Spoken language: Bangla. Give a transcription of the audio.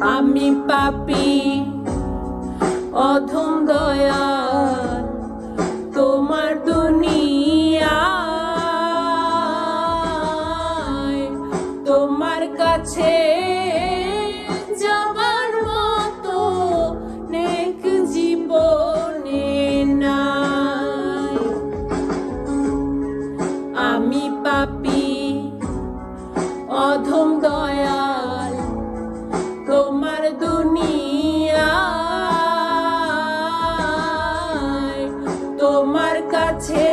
আমি পাপি, অধম দয়া তোমার দুনিয়া তোমার কাছে যাবার মতো নেক জীবনে নাই। আমি পাপি দুনিয়া তোমার কাছে